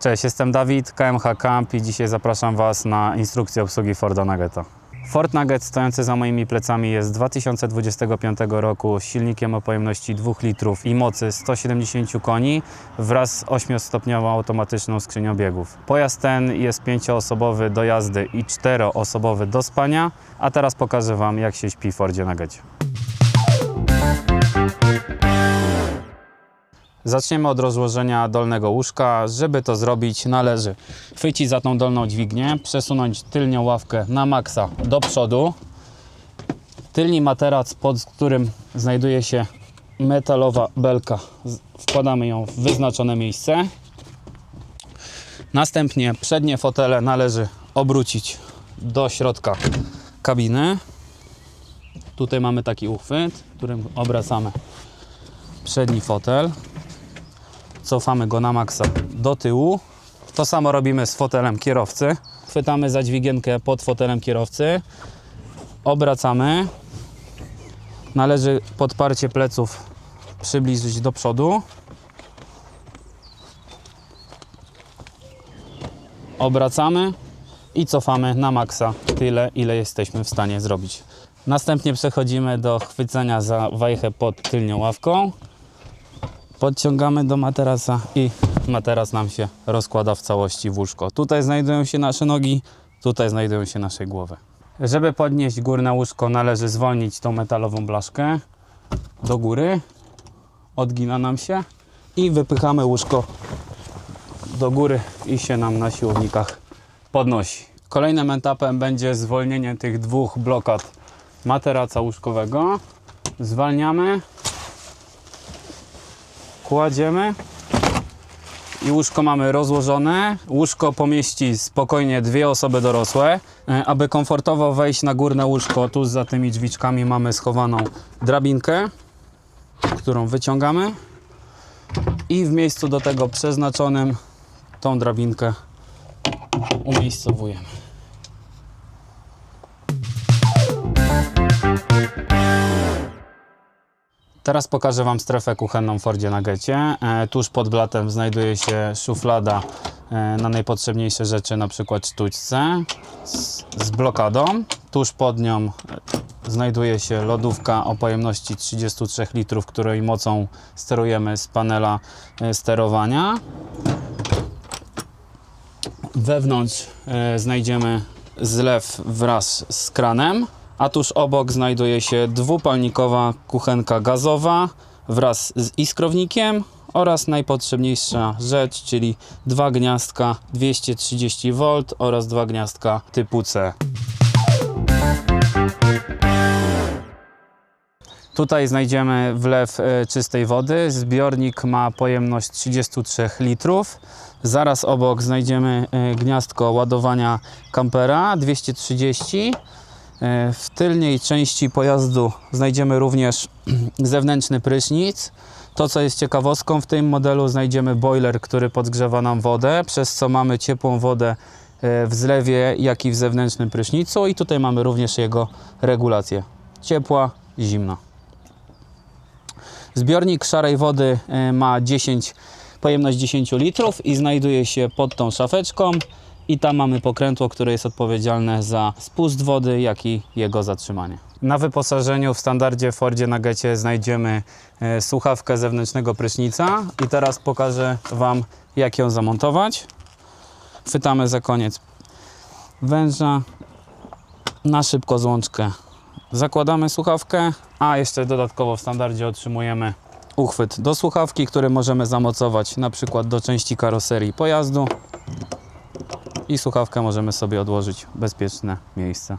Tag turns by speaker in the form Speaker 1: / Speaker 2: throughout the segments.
Speaker 1: Cześć, jestem Dawid, KMH Camp i dzisiaj zapraszam Was na instrukcję obsługi Forda Nuggeta. Ford Nugget stojący za moimi plecami jest z 2025 roku z silnikiem o pojemności 2 litrów i mocy 170 koni wraz z 8-stopniową automatyczną skrzynią biegów. Pojazd ten jest 5-osobowy do jazdy i 4-osobowy do spania, a teraz pokażę Wam jak się śpi w Fordzie Nuggecie. Zaczniemy od rozłożenia dolnego łóżka. Żeby to zrobić, należy chwycić za tą dolną dźwignię, przesunąć tylnią ławkę na maksa do przodu. Tylni materac, pod którym znajduje się metalowa belka, wkładamy ją w wyznaczone miejsce. Następnie przednie fotele należy obrócić do środka kabiny. Tutaj mamy taki uchwyt, którym obracamy przedni fotel cofamy go na maksa do tyłu. To samo robimy z fotelem kierowcy. Chwytamy za dźwigienkę pod fotelem kierowcy, obracamy. Należy podparcie pleców przybliżyć do przodu. Obracamy i cofamy na maksa tyle, ile jesteśmy w stanie zrobić. Następnie przechodzimy do chwycenia za wajchę pod tylnią ławką podciągamy do materaca i materac nam się rozkłada w całości w łóżko. Tutaj znajdują się nasze nogi, tutaj znajdują się nasze głowy. Żeby podnieść górne łóżko należy zwolnić tą metalową blaszkę do góry. Odgina nam się i wypychamy łóżko do góry i się nam na siłownikach podnosi. Kolejnym etapem będzie zwolnienie tych dwóch blokad materaca łóżkowego. Zwalniamy kładziemy i łóżko mamy rozłożone. Łóżko pomieści spokojnie dwie osoby dorosłe. E, Aby komfortowo wejść na górne łóżko, tuż za tymi drzwiczkami mamy schowaną drabinkę, którą wyciągamy i w miejscu do tego przeznaczonym tą drabinkę umiejscowujemy. Teraz pokażę Wam strefę kuchenną w Fordzie Nuggecie. E, tuż pod blatem znajduje się szuflada e, na najpotrzebniejsze rzeczy, na przykład sztućce z, blokadą. Tuż pod nią e, znajduje się lodówka o pojemności 33 litrów, której mocą sterujemy z panela sterowania. Wewnątrz znajdziemy zlew wraz z kranem, a tuż obok znajduje się dwupalnikowa kuchenka gazowa wraz z iskrownikiem oraz najpotrzebniejsza rzecz, czyli dwa gniazdka 230 V oraz dwa gniazdka typu C. Tutaj znajdziemy wlew e, czystej wody. Zbiornik ma pojemność 33 litrów. Zaraz obok znajdziemy e, gniazdko ładowania kampera 230. E, W tylnej części pojazdu znajdziemy również zewnętrzny prysznic. To, co jest ciekawostką, w tym modelu znajdziemy boiler, który podgrzewa nam wodę, przez co mamy ciepłą wodę e, w zlewie, jak i w zewnętrznym prysznicu. I tutaj mamy również jego regulację ciepła, zimna. Zbiornik szarej wody e, ma 10, pojemność 10 litrów i znajduje się pod tą szafeczką. I tam mamy pokrętło, które jest odpowiedzialne za spust wody, jak i jego zatrzymanie. Na wyposażeniu w standardzie Fordzie Nuggecie znajdziemy e, słuchawkę zewnętrznego prysznica i teraz pokażę Wam, jak ją zamontować. Chwytamy za koniec węża, na szybko złączkę zakładamy słuchawkę, a jeszcze dodatkowo w standardzie otrzymujemy uchwyt do słuchawki, który możemy zamocować na przykład do części karoserii pojazdu i słuchawkę możemy sobie odłożyć w bezpieczne miejsce.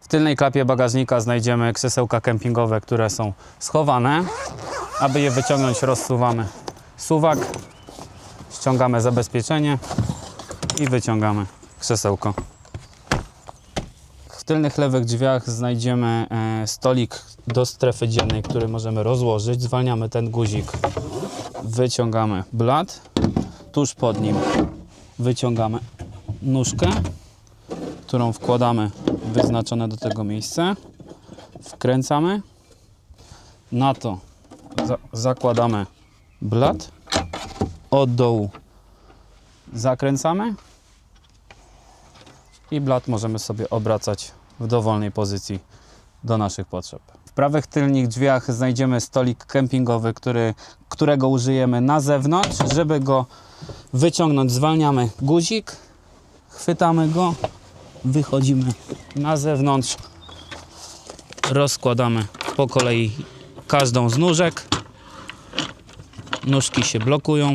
Speaker 1: W tylnej klapie bagażnika znajdziemy krzesełka kempingowe, które są schowane. Aby je wyciągnąć rozsuwamy suwak, ściągamy zabezpieczenie i wyciągamy krzesełko. Tylnych lewych drzwiach znajdziemy e, stolik do strefy dziennej, który możemy rozłożyć. Zwalniamy ten guzik, wyciągamy blat. Tuż pod nim wyciągamy nóżkę, którą wkładamy wyznaczone do tego miejsce. Wkręcamy. Na to Za zakładamy blat. Od dołu zakręcamy. I blat możemy sobie obracać w dowolnej pozycji do naszych potrzeb. W prawych tylnych drzwiach znajdziemy stolik kempingowy, który, którego użyjemy na zewnątrz. Żeby go wyciągnąć, zwalniamy guzik, chwytamy go, wychodzimy na zewnątrz, rozkładamy po kolei każdą z nóżek. Nóżki się blokują.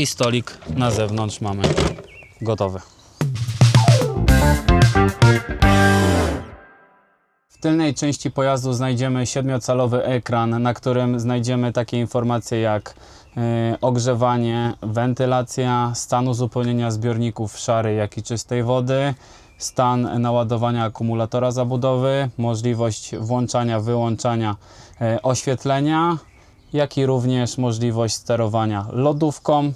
Speaker 1: I stolik na zewnątrz mamy gotowy. W tylnej części pojazdu znajdziemy 7-calowy ekran, na którym znajdziemy takie informacje jak e, ogrzewanie, wentylacja, stan uzupełnienia zbiorników szarej, jak i czystej wody, stan naładowania akumulatora zabudowy, możliwość włączania, wyłączania e, oświetlenia, jak i również możliwość sterowania lodówką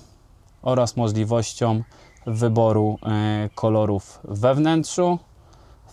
Speaker 1: oraz możliwością wyboru e, kolorów we wnętrzu.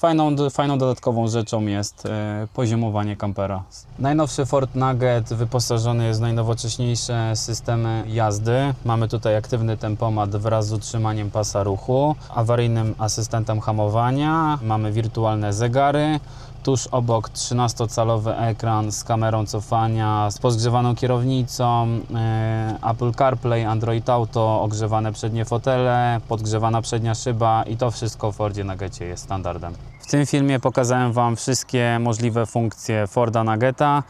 Speaker 1: Fajną, fajną dodatkową rzeczą jest e, poziomowanie kampera. Najnowszy Ford Nugget wyposażony jest w najnowocześniejsze systemy jazdy. Mamy tutaj aktywny tempomat wraz z utrzymaniem pasa ruchu, awaryjnym asystentem hamowania, mamy wirtualne zegary, tuż obok 13-calowy ekran z kamerą cofania, z podgrzewaną kierownicą, e, Apple CarPlay, Android Auto, ogrzewane przednie fotele, podgrzewana przednia szyba i to wszystko w Fordzie Nuggetie jest standardem. W tym filmie pokazałem Wam wszystkie możliwe funkcje Forda Nuggeta.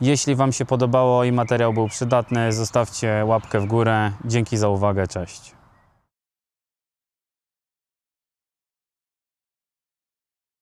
Speaker 1: Jeśli Wam się podobało i materiał był przydatny, zostawcie łapkę w górę. Dzięki za uwagę, cześć.